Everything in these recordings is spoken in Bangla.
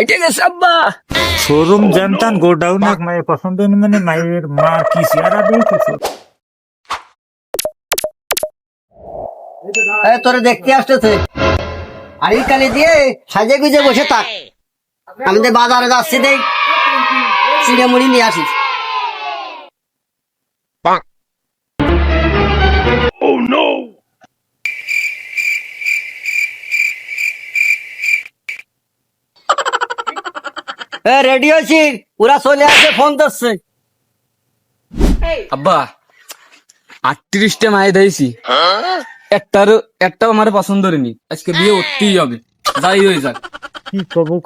ফাইটে গেছে আব্বা। শোরুম জানতাম গোডাউন এক মায়ের পছন্দ মানে মায়ের মা কি চেহারা দিয়েছে তোরে দেখতে আসতেছে। আর এই কালি দিয়ে সাজে গুজে বসে থাক। আমাদের তো বাজারে যাচ্ছি দেখ চিড়ে মুড়ি নিয়ে আসিস। রেডি হয়েছি। ওরা চলে আসছে ফোন করছে। আব্বা আটত্রিশটা মায়ে দিয়েছি একটারও একটাও আমার পছন্দ হয়নি। আজকে বিয়ে উঠতেই হবে। যাই হয়ে যাক। কি কবু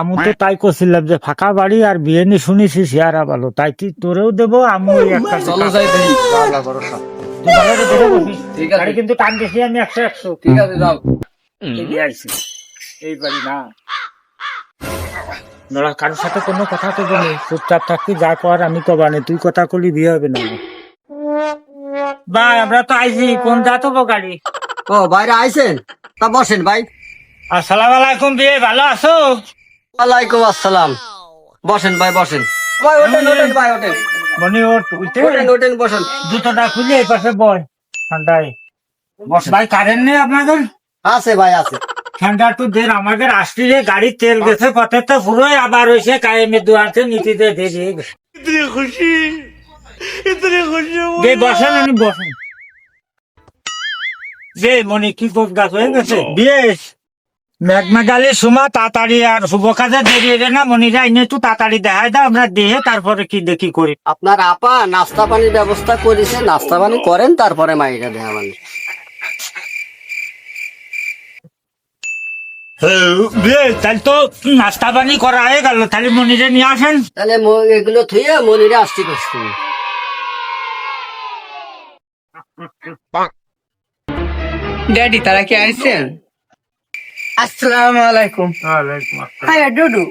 আমু তো তাই করছিলাম যে ফাঁকা বাড়ি আর বিয়ে নি শুনেছি চেহারা ভালো। তাই কি তোরেও দেবো আমি একটা চলো যাই দেখি। দেখে। ঠিক আছে। কিন্তু টান গেছি আমি একশো একশো। ঠিক আছে যাও। এই বাড়ি না। নড়া কারোর সাথে কোনো কথা তো বলি চুপচাপ থাকবি যা কর আমি কবানে তুই কথা কলি বিয়ে হবে না। ভাই আমরা তো আইছি কোন যা তো গাড়ি? ও বাইরে আইছেন? তা বসেন ভাই। আসসালাম আলাইকুম বিয়ে ভালো আছো? ওয়ালাইকুম আসসালাম। বসেন ভাই বসেন। ভাই ওঠেন ওঠেন ভাই ওঠেন। মনে ওর উঠে। ওঠেন ওঠেন বসেন। জুতোটা খুলে এই পাশে বয় ঠান্ডায়। ভাই কারেন্ট নেই আপনাদের? আছে ভাই আছে। ঠান্ডা দের আমাদের গাড়ির তেল গেছে পথে তো পুরোই আবার হয়েছে কায়েমে নীতিতে গেছে। গে বসেন আমি বসেন। যে মনি কি কোপ গাছ হয়ে গেছে? বেশ। মেঘমেঘালি সুমা তাড়াতাড়ি আর শুভ কাজে দেরি রে না মনিরা এনে একটু তাড়াতাড়ি দেখাই দাও আমরা দেহে তারপরে কি দেখি করি। আপনার আপা নাস্তা পানির ব্যবস্থা করেছে নাস্তা পানি করেন তারপরে মাইকা দেয়া মানে। তাহলে তো নাস্তা পানি করা হয়ে গেল তাহলে মনিরে নিয়ে আসেন। তাহলে এগুলো থুয়ে মনিরে আসতে করছি ড্যাডি তারা কি আইছেন? আসসালামু। আলাইকুম হাই ডুডু।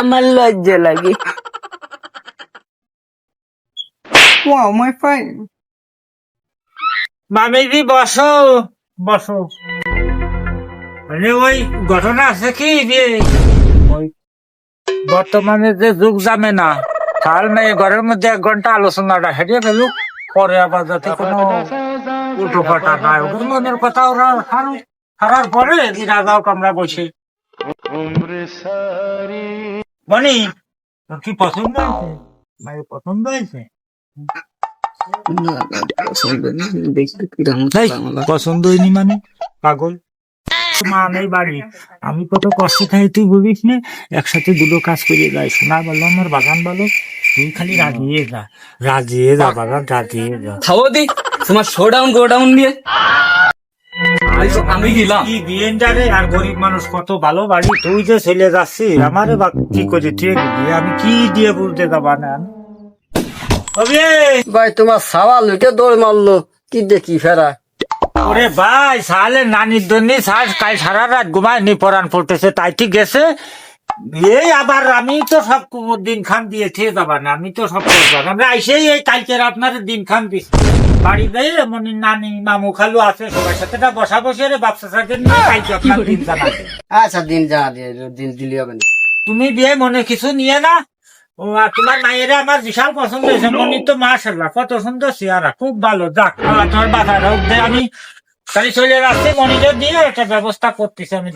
আমার লজ্জা লাগে। ওয়াও মাই ফাইন মামিদি বসো। বসো। মানে ওই ঘটনা আছে কি যে ওই বর্তমানে যে যুগ যাবে না কাল মেয়ে ঘরের মধ্যে এক ঘণ্টা আলোচনাটা হেরিয়ে গেল পরে আবার যাতে কোনো উল্টো পাটা নাই ওদের মনের কথা ওরা হারু হারার পরে রাজাও কামরা বসে। মনি তোর কি পছন্দ হয়েছে? পছন্দ হয়েছে? পছন্দ হয়নি মানে? পাগল? মা নেই বাড়ি। আমি কত কষ্ট খাই তুই বলিস না? একসাথে দুটো কাজ করে যাই সোনা বলো আমার বাগান বলো। তুই খালি রাজিয়ে যা রাজিয়ে যা বাগান রাজিয়ে যা। খাব দি তোমার শো ডাউন গো ডাউন দিয়ে আমি- আমি গেলাম। কি বিয়েন্ডারে আর গরিব মানুষ কত ভালো বাড়ি। তুই যে চলে যাচ্ছিস আমারে বা কি করে ঠিক আমি কি দিয়ে বলতে যাবা না ভাই তোমার সাওয়াল লুটে দৌড় মারলো। কি দেখি ফেরা। ওরে ভাই সালে নানির জন্য সাজ কাল সারা রাত ঘুমায়নি পড়তেছে তাই ঠিক গেছে। এই আবার আমি তো সব দিন খান দিয়ে খেয়ে না আমি তো সব করব আমরা আইসেই এই কালকের আপনার দিন খান দিস বাড়ি দেয় এমন নানি মামু খালু আছে সবার সাথে বসা বসে রে বাপসা সাথে নিয়ে কালকে আপনার দিন জানাবে আচ্ছা দিন জানা দিয়ে দিন দিলি হবে না। তুমি বিয়ে মনে কিছু নিয়ে না ও তোমার মায়ের আমার বিশাল পছন্দ হয়েছে মনি মাশাল্লাহ কত সুন্দর চেহারা, খুব ভালো, যাক তোমার বাধা আমি চলে দিয়ে একটা ব্যবস্থা করতেছি আমি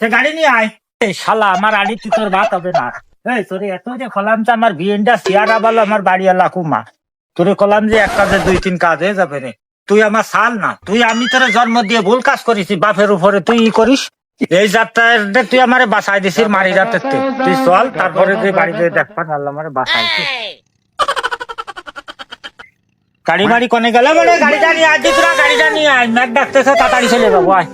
সে গাড়ি নিয়ে আয়। এই শালা, আমার আড়ি তুই তোর ভাত হবে না। এই এত যে কলাম যে আমার বিয়েনটা চেহারা ভালো আমার বাড়ি এলা কুমা। তোরে কলাম যে এক কাজে দুই তিন কাজ হয়ে যাবে রে। তুই আমার সাল না, তুই আমি তোর জন্ম দিয়ে ভুল কাজ করেছি, বাপের উপরে তুই ই করিস। এই যাত্রাটা তুই আমারে বাসায় দিছিস মারি যাত্রাতে তুই। চল তারপরে তুই বাড়িতে দেখবা আল্লাহ আমারে বাসায় গাড়ি বাড়ি কনে গেলে বলে গাড়িটা নিয়ে আজ তোরা গাড়িটা নিয়ে আয়। ম্যাক ডাকতেছে তাড়াতাড়ি চলে যাব আয়।